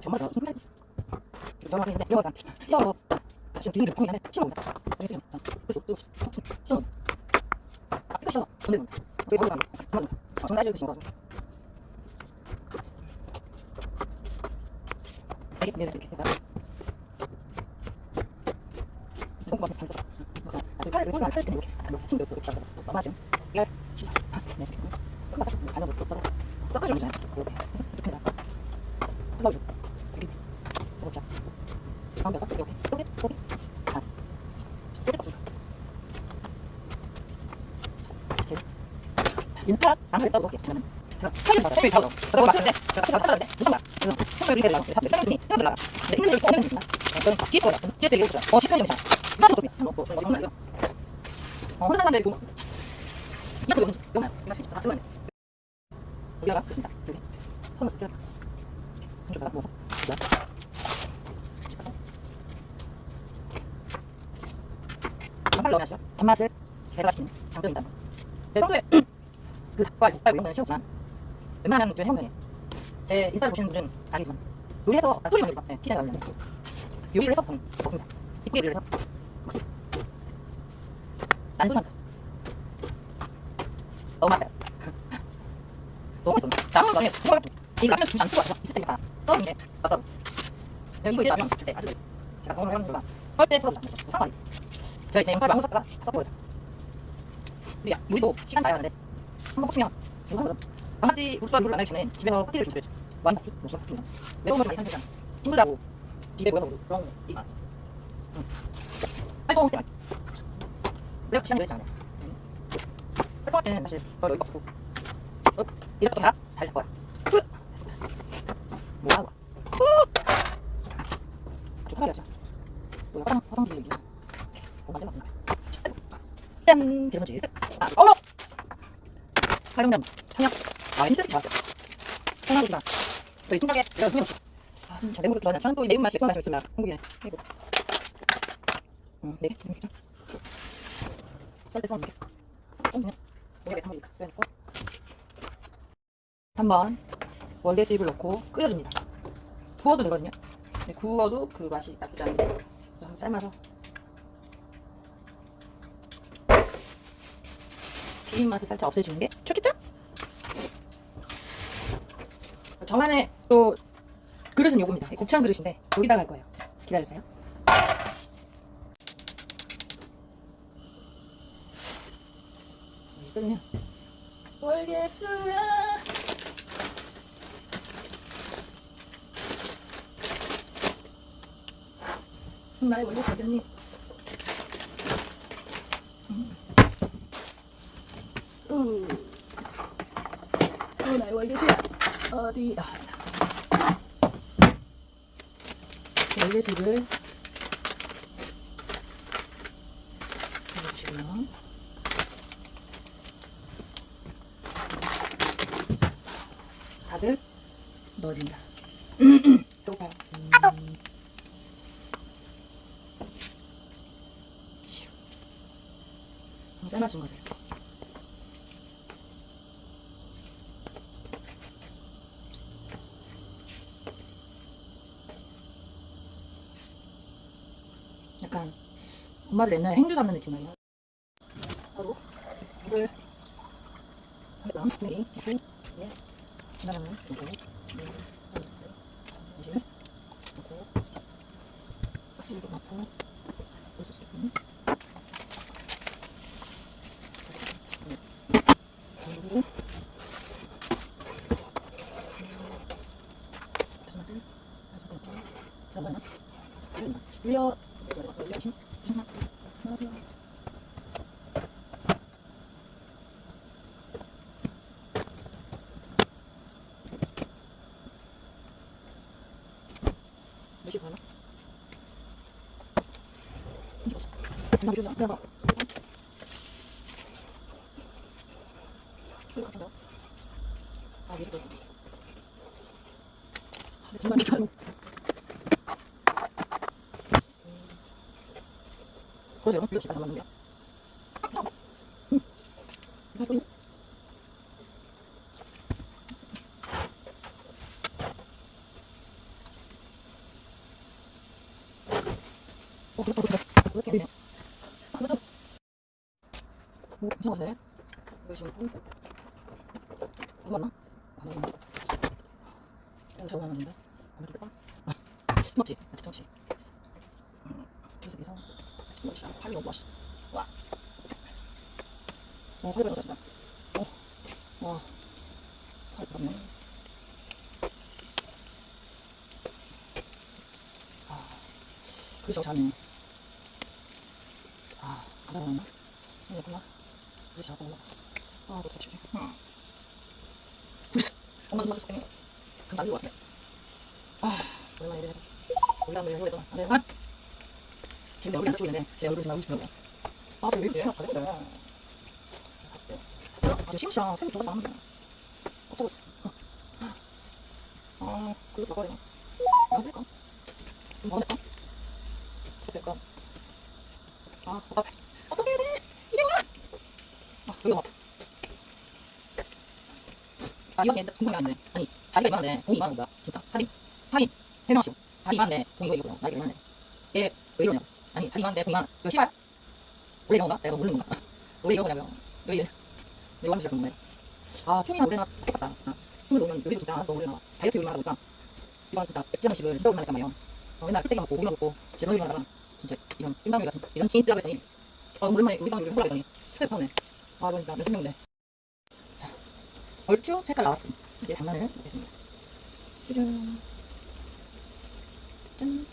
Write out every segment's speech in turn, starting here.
정말 더 손가락이. 정말 이거 약간 시험 지금 평이 하네. 시험. 그래서 또 시험. 아, 이거 시험. 근데 가지고. 이게 네, 이렇게 해봐. 이건 거 이렇게 튕겨 이렇게 이렇게. 자. 이렇게 없어. 자, 인파 안 하겠다 이렇게 저는. 제가 사진 봐서 셀ф이 타고 저거 맞는데 제가 제가 따라는데 무슨 말? 그래서 손을 이렇게 내려고 셀ф이 손이 흘러라. 근데 있는 게 없는 거야. 저는 뒤에 거야. 뒤에서 이렇게 보자. 어 시선이 괜찮아. 나도 좀 먹고 좀 어디 혼나요? 어 혼자 사는데 보면 이거 여기 영화 이거 해줘. 아 정말. 여기다가 그렇습니다. 여기 손을 이렇게 한쪽 바닥 모아서 여기 찍어서 맛살 넣으면? 단맛을 배가시키는 장점이 있다. 제 평소에 그 닭발, 족발 이런 거는 싫었지만 웬만하면 좀 해먹는 제 인스타를 보시는 분들은 아니지만 요리해서 아, 소리만 들어 네, 피자가 나오는데 요리를 해서 음, 먹습니다. 요리를 해서 먹습니다. 난 소리만 들어. 너무 맛있어요. 너무 맛있어. 라면 너네 정말 이 라면 주안 쓰고 와서 있을 때니까 썰은 게 아까워. 이거 이제 라면 줄때 아직 제가 경험을 해본 결과 썰때 썰어 상관이. 저희 이제 양파 망고 샀다가 섞어버리자. 우리 우리도 시간 나야 하는데 한번 꽂히면 이거 하거든. 강아지 불수와 불을 안 하기 전에 집에서 파티를 준비했지. 완 파티, 무슨 파티. 매운 걸 많이 삼키잖아. 친구들하고 집에 모여서 우리 그런 거 이만. 응. 아이고 내가 시간이 되지 않아. 할것 때는 사실 너 여기가 없고. 어, 이렇게 해라 잘 잡아라 뭐하고 좀 하야지 또 화장, 화장실 얘기 뭐 만들어 볼까 짠! 거지. 아 어머! 활용량 청약 아 인센트 좋았어 청약이다 저희 통장에 내가 돈이 없어. 아, 저 매물을 좋아하는 저는 또 내용 맛이 매운 맛이 있으면 한국이네 아이고 응네 이렇게 한번 월계 수잎을 넣고 끓여줍니다. 구워도 되거든요. 구워도 그 맛이 나쁘지 않은데 한번 삶아서 비린 맛을 살짝 없애주는 게 좋겠죠? 저만의 또 그릇은 요겁니다. 곱창 그릇인데 여기다가 할 거예요. 기다려주세요. 끓으면 월계수야. 나의 원래 우 어, 나의 월계수야. 어디야 월계수를 해주시고요 다들 넣어준다. 배고파요. 삶아준 거죠. 이렇게. 약간 엄마들 옛날에 행주 담는 느낌 나요. 바로 물을 한 번 네, 두, 네. 지나가면 이렇게 이제 넣고 가스를 넣고 넣을 수 있고 그리고 다시 만들 다시 만들 잠깐만 올려 올려 신 무슨 안녕하세요 몇시 가나? 나 이러면 내가 이거 갖다 넣어. 아 위에 또. 아 정말 이거 그러세요? 이거 진짜 잘 맞는데요? 어, 어, 그렇다, 그렇다. 그렇게 되네요. 아, 그렇다. 오, 괜찮은데? 여기 지금 꿀. 이거 맞나? 아니, 이거. 이거 잘못 맞는데? 한번 여기서 아직 먹지. 아, 팔이 너무 맛있어. 와. 어, 너무 맛있다. 어, 와. 팔이 그러면. 아, 그래서 잘네. 아, 가다? 이거구나. 그래서 잘 먹어. 아, 또 배추지. 응. 그래서 엄마 엄마 주스 날리고 왔네. 아, 오랜만에 이래. 올라오면 이래 해도 안 돼. 아, 지금 내 얼굴이 안 잡고 있는데 제 얼굴 좀 나오고 싶냐고. 아, 저왜 이렇게 잘해 그래. 아, 저 심시야. 새우 저거 잘하는데. 어쩌고. 아, 그래서 나가야 되나? 야, 할까? 좀더 할까? 될까? 아, 답답해. 어떻게 해야 돼? 이게 뭐야? 아, 여기가 아파. 아, 이건 진짜 궁금이 안 돼. 아니, 다리가 이만한데, 공이 이만한 거야. 진짜. 다리, 다리, 해명하시오. 다리 이만한데, 공이 왜 이거야? 나이가 이만한데. 얘, 왜 이러냐? 아니, 다리 이만한데, 공이 이만, 이거 씨발? 원래 이런 건가? 내가 모르는 건가? 원래 이런 거냐고. 왜 이래? 내가 완전 잘못 아, 춤이나 노래나 똑같다. 진짜. 춤을 놓으면 요리도 좋다. 또 노래나 다이어트 요리만 하다 보니까, 이건 진짜 한식을 진짜 오랜만에. 어, 맨날 껍데기 먹고, 고기만 먹고, 진짜 요리만 하다가, 진짜 이런 찐방울 같은, 이런 찐이라고 했더니, 아, 오랜만에 우리 방 요리 해보라 했더니, 스텝 하네. 아, 그러니까 몇십 명인데. 자, 얼추 색깔 나왔음. 이제 당면을 넣겠습니다. 짜잔. 짠.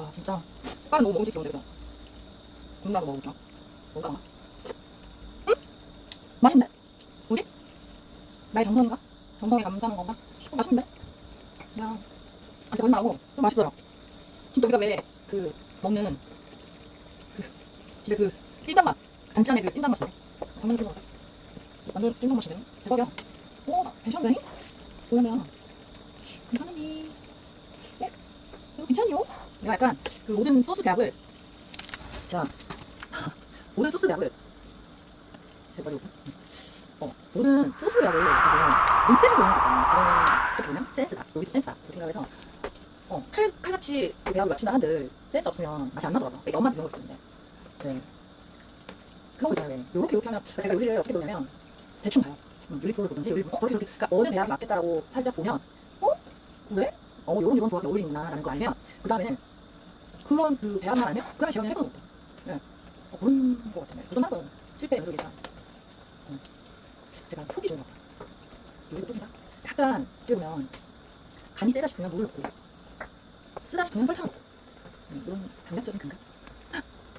야, 진짜 색깔 너무 먹음직스러운데 그죠? 눈나고 먹을까? 뭔가 나 응? 맛있네. 뭐지? 나의 정성인가? 정성이 감사한 건가? 어, 맛있는데? 야, 안돼 거짓말하고 좀 맛있어요. 진짜 우리가 왜 그 먹는 그 집에 그 찐단 맛 간장에 그 맛이네. 당면 이거 완전 찐단 맛이네. 대박이야. 오, 괜찮네. 뭐야? 괜찮니? 어? 이거 괜찮니요? 내가 약간 그 모든 소스 대학을. 자 모든 소스 대학을. 제발 이거 어 모든 소스 대학을 눈대중으로 연구했어요 그런 어떻게 보면 센스다. 여기도 센스다. 그렇게 생각해서 어 칼, 칼같이 그 배합을 맞춘다 한들 센스 없으면 맛이 안 나더라고. 그러니까 이런 거 있었는데 네. 그런 거 있잖아요 왜. 요렇게 요렇게 하면 제가 요리를 어떻게 보냐면 대충 봐요. 음, 요리 프로를 보든지 요리 어, 그렇게 이렇게 그러니까 어느 배합이 맞겠다라고 살짝 보면 어? 그래? 어 요런 이런 조합이 어울리는구나 라는 거 알면 그 다음에는 그런 그 배합만 알면 그 다음에 제가 그냥 해보는 것 같아요. 네. 어, 그런 것 같아요. 도전하고 실패 연속이다. 음. 제가 촉이 좋은 것 같아요. 여기도 촉이다. 약간 보면 간이 세다 싶으면 물을 넣고 쓰다 싶으면 설탕을 넣고 음, 이런 강력적인 감각.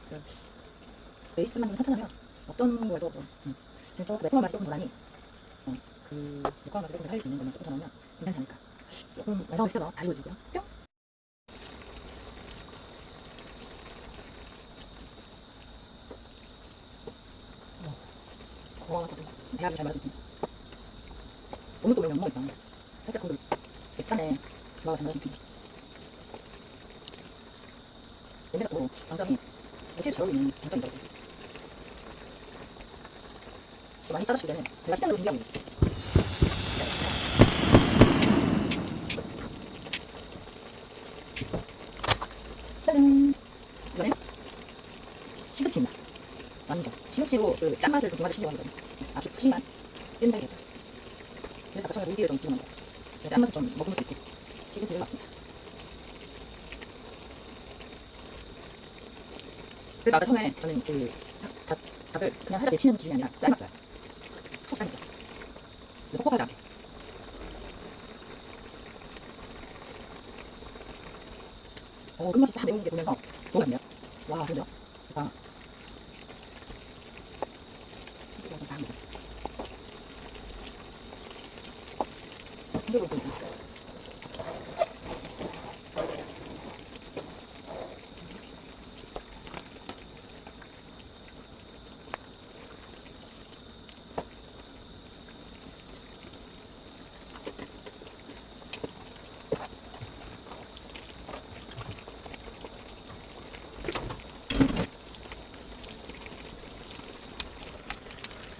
그 베이스만 좀 탄탄하면 어떤 거에도 뭐, 음. 지금 좀 매콤한 맛이 조금 더 나니 어, 그 매콤한 맛을 조금 더 살릴 수 있는 것만 조금 더 넣으면 괜찮지 않을까. 조금 완성을 시켜서 다시 올리고요. 뿅! 배합이 잘 맞았거든. 오늘 또왜 면먹을까? 살짝 그 맥잔에 조화가 잘 느낌. 얘네가 또 장점이 어떻게 잘 어울리는 장점이더라고. 또 많이 짜졌을 때는 내가 식단으로 준비하고 있어. 짜잔! 이거는 시금치입니다. 완전 시금치로 그 짠맛을 좀 중화를 시키려고 하거든요. 아주 푸짐한 찐닭이 됐죠. 그래서 아까 처음에 물기를 좀 끼우는 거예요. 짠맛을 좀 머금을 수 있게 시금치를 넣었습니다. 그래서 아까 처음에 저는 그 닭, 닭, 닭을 그냥 살짝 데치는 기준이 아니라 삶았어요. 푹. 근데 퍽퍽하지 않게. 어, 끝맛이 싹 매운 게 보면서 너무 좋네요. 와, 근데요? 아. 이거 싹넣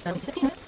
어줘. 이쪽